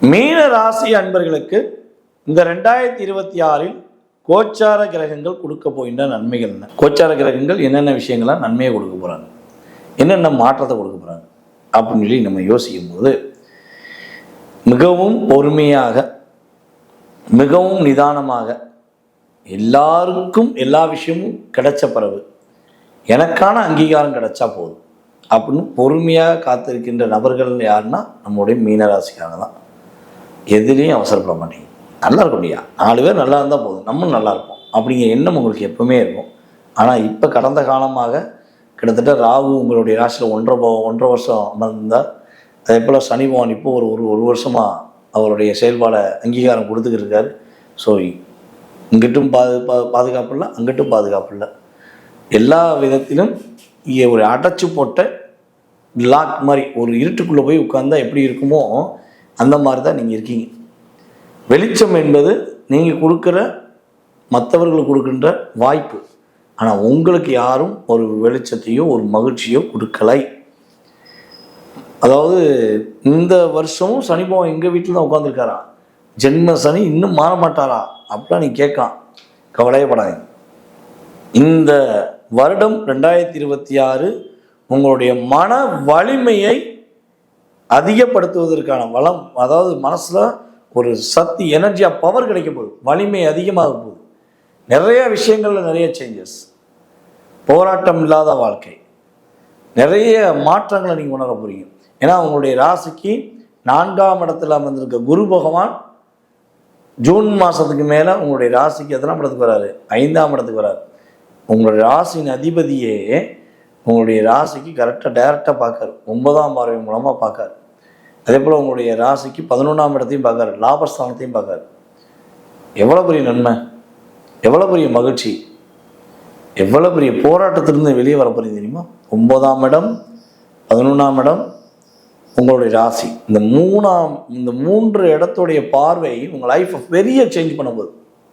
மீன ராசி அன்பர்களுக்கு இந்த ரெண்டாயிரத்தி இருபத்தி ஆறில் கோச்சார கிரகங்கள் கொடுக்க போகின்ற நன்மைகள் என்ன? கோச்சார கிரகங்கள் என்னென்ன விஷயங்கள்லாம் நன்மையை கொடுக்க போகிறாங்க என்னென்ன மாற்றத்தை கொடுக்க போகிறாங்க அப்படின்னு சொல்லி நம்ம யோசிக்கும் போது மிகவும் பொறுமையாக மிகவும் நிதானமாக எல்லாருக்கும் எல்லா விஷயமும் கிடைச்ச பிறகு எனக்கான அங்கீகாரம் கிடைச்சா போதும். அப்படின்னு பொறுமையாக காத்திருக்கின்ற நபர்கள் யாருன்னா நம்முடைய மீனராசிக்காக தான். எதுலேயும் அவசரப்பட மாட்டீங்க. நல்லா இருக்கும் இல்லையா நாலு பேர் நல்லா இருந்தால் போதும். நம்மளும் நல்லா இருப்போம். அப்படிங்கிற எண்ணம் உங்களுக்கு எப்பவுமே இருக்கும். ஆனால் இப்போ கடந்த காலமாக கிட்டத்தட்ட ராகு உங்களுடைய ராசியில் ஒன்றரை போ- ஒன்றரை வருஷம் அமர்ந்தால் அதே போல் சனி பகவான் இப்போ ஒரு ஒரு ஒரு வருஷமாக அவருடைய செயல்பாடை அங்கீகாரம் கொடுத்துக்கிருக்காரு ஸோ இங்கிட்டும் பாது பா பாதுகாப்பு இல்லை அங்கிட்டும் பாதுகாப்பு இல்லை. எல்லா விதத்திலும் இங்கே ஒரு அடைச்சி போட்ட லாக் மாதிரி ஒரு இருட்டுக்குள்ளே போய் உட்காந்தா எப்படி இருக்குமோ அந்த மாதிரி தான் நீங்கள் இருக்கீங்க. வெளிச்சம் என்பது நீங்கள் கொடுக்குற மற்றவர்களுக்கு கொடுக்கின்ற வாய்ப்பு. ஆனால் உங்களுக்கு யாரும் ஒரு வெளிச்சத்தையோ ஒரு மகிழ்ச்சியோ கொடுக்கலை. அதாவது இந்த வருஷமும் சனி எங்கள் வீட்டில் தான் உட்காந்துருக்காரா ஜென்ம சனி இன்னும் மாற மாட்டாரா அப்படிலாம் நீ கேட்கான் கவலையப்படாதீங்க. இந்த வருடம் ரெண்டாயிரத்தி இருபத்தி ஆறு உங்களுடைய மன வலிமையை அதிகப்படுத்துவதற்கான வளம் அதாவது மனசில் ஒரு சக்தி எனர்ஜியாக பவர் கிடைக்க போகுது வலிமை அதிகமாக போகுது நிறைய விஷயங்களில் நிறைய சேஞ்சஸ் போராட்டம் இல்லாத வாழ்க்கை. நிறைய மாற்றங்களை நீங்கள் உணர போறீங்க. ஏன்னா உங்களுடைய ராசிக்கு நான்காம் இடத்துல அமர்ந்திருக்க குரு பகவான் ஜூன் மாதத்துக்கு மேலே உங்களுடைய ராசிக்கு எத்தனாம் இடத்துக்கு வராரு? ஐந்தாம் இடத்துக்கு வராரு. உங்களுடைய ராசியின் அதிபதியே உங்களுடைய ராசிக்கு கரெக்டாக டைரெக்டாக பார்க்காரு. ஒன்பதாம் பார்வை மூலமாக பார்க்காரு. அதே போல் உங்களுடைய ராசிக்கு பதினொன்றாம் இடத்தையும் பார்க்காரு. லாபஸ்தானத்தையும் பார்க்காரு. எவ்வளோ பெரிய நன்மை. எவ்வளோ பெரிய மகிழ்ச்சி. எவ்வளோ பெரிய போராட்டத்திலிருந்து வெளியே வர தெரியுமா? ஒன்பதாம் இடம் பதினொன்றாம் இடம் உங்களுடைய ராசி. இந்த மூணாம் இந்த மூன்று இடத்துடைய பார்வை உங்கள் லைஃப்பை பெரிய சேஞ்ச் பண்ண